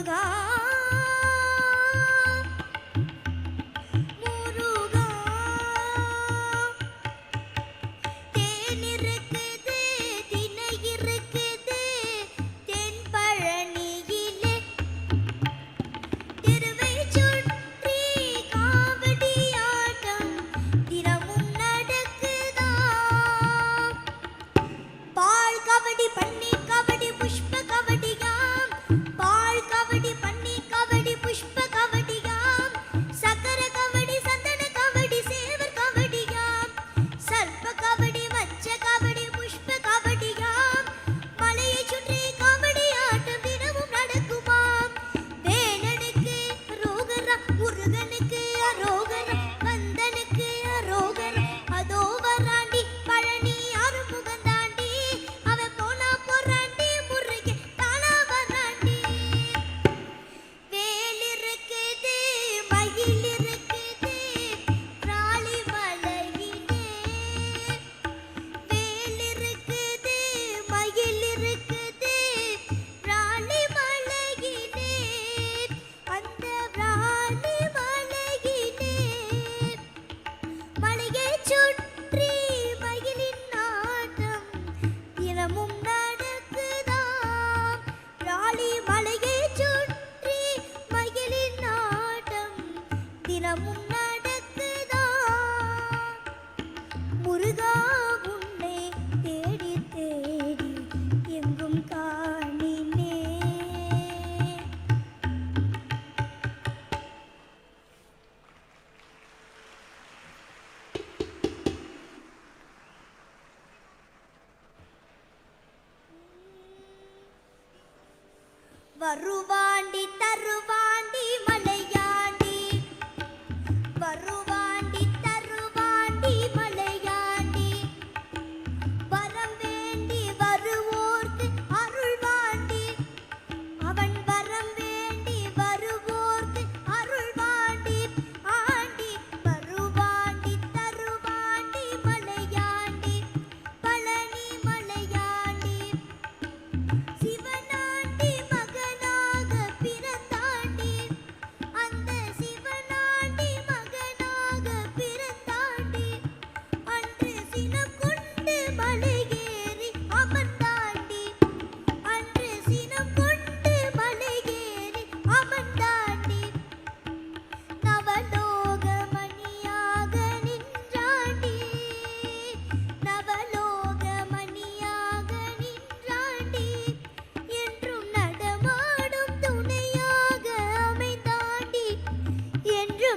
Muruga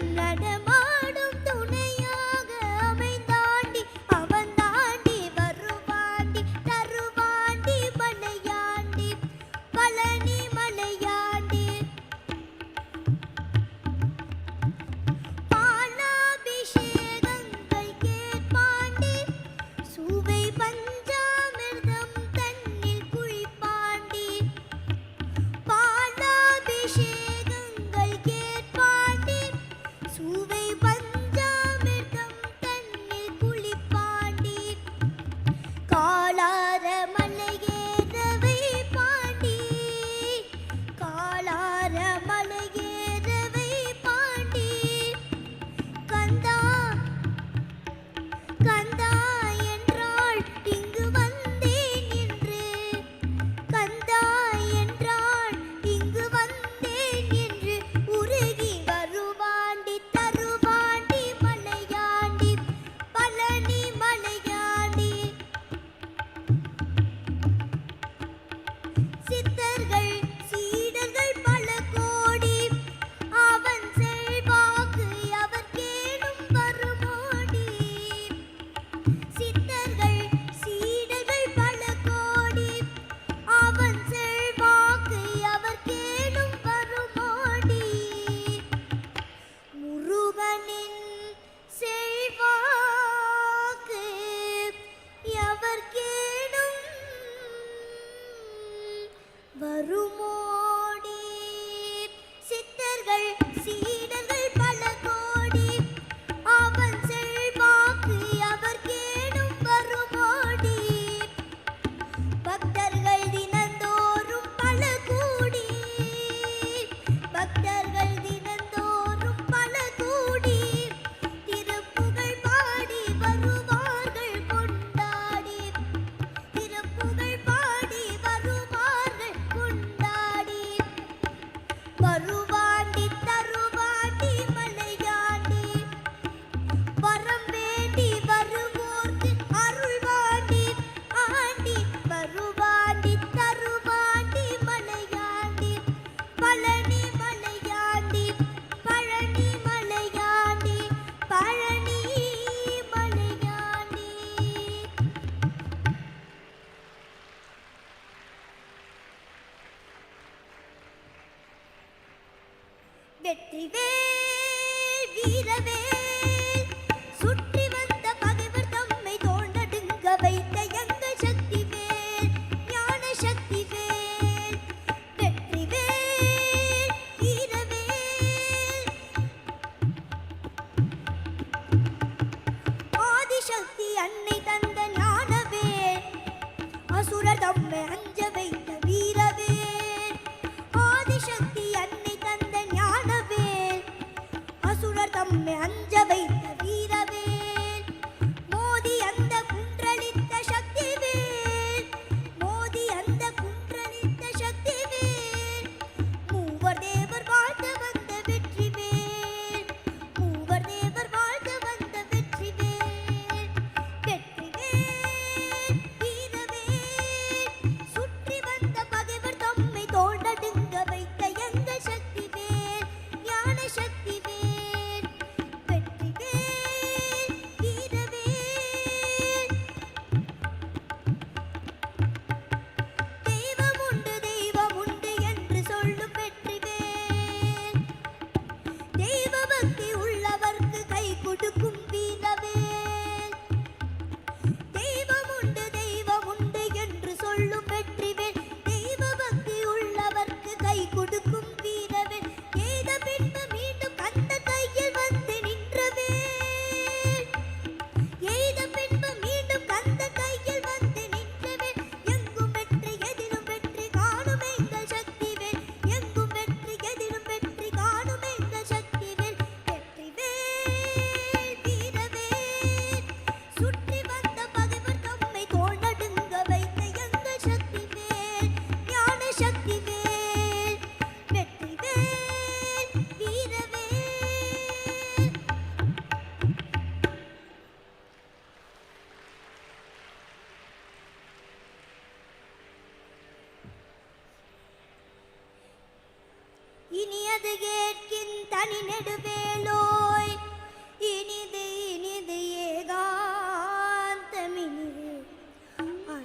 am not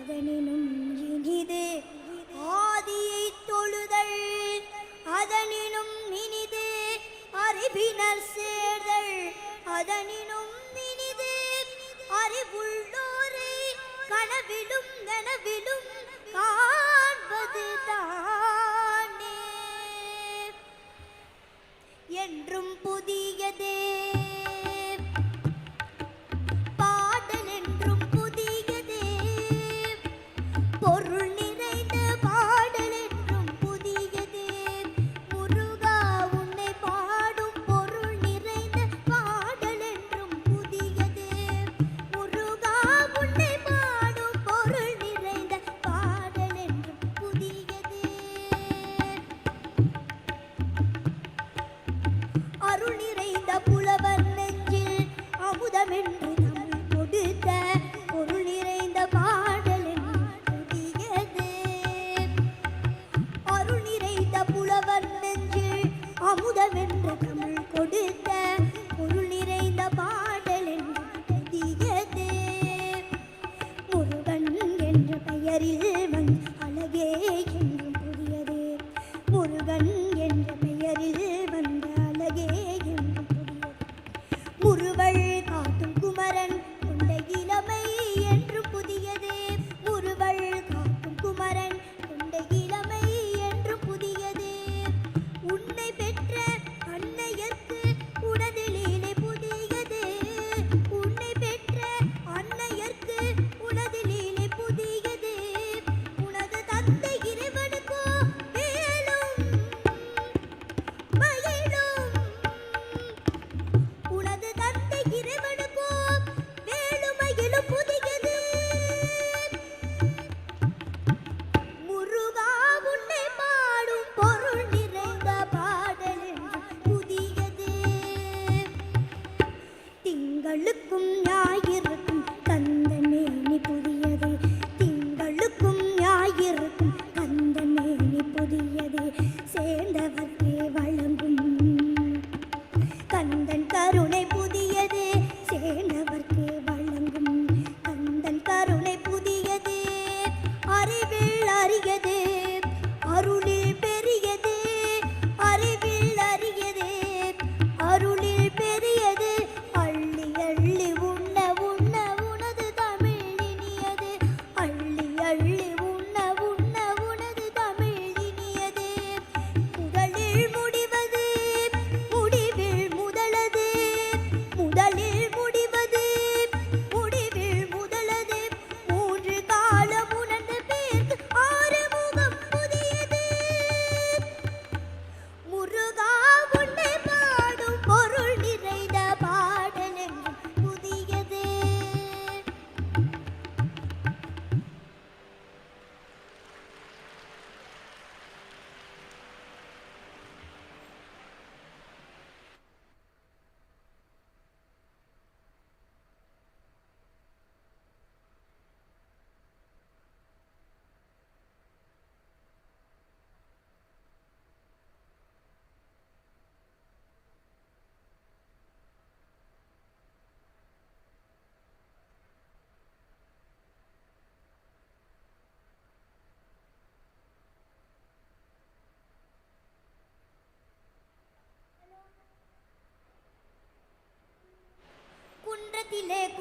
அதனினும் இனிது. ஆதியை தொழுதல் அதனினும் இனிது. அறிவினர் சேர்தல் அதனினும் இனிது. அறிவுள்ளோரை கனவிலும் நனவிலும் காண்பது தானே. என்றும் புதியதே.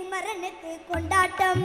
குமரனுக்கு கொண்டாட்டம்.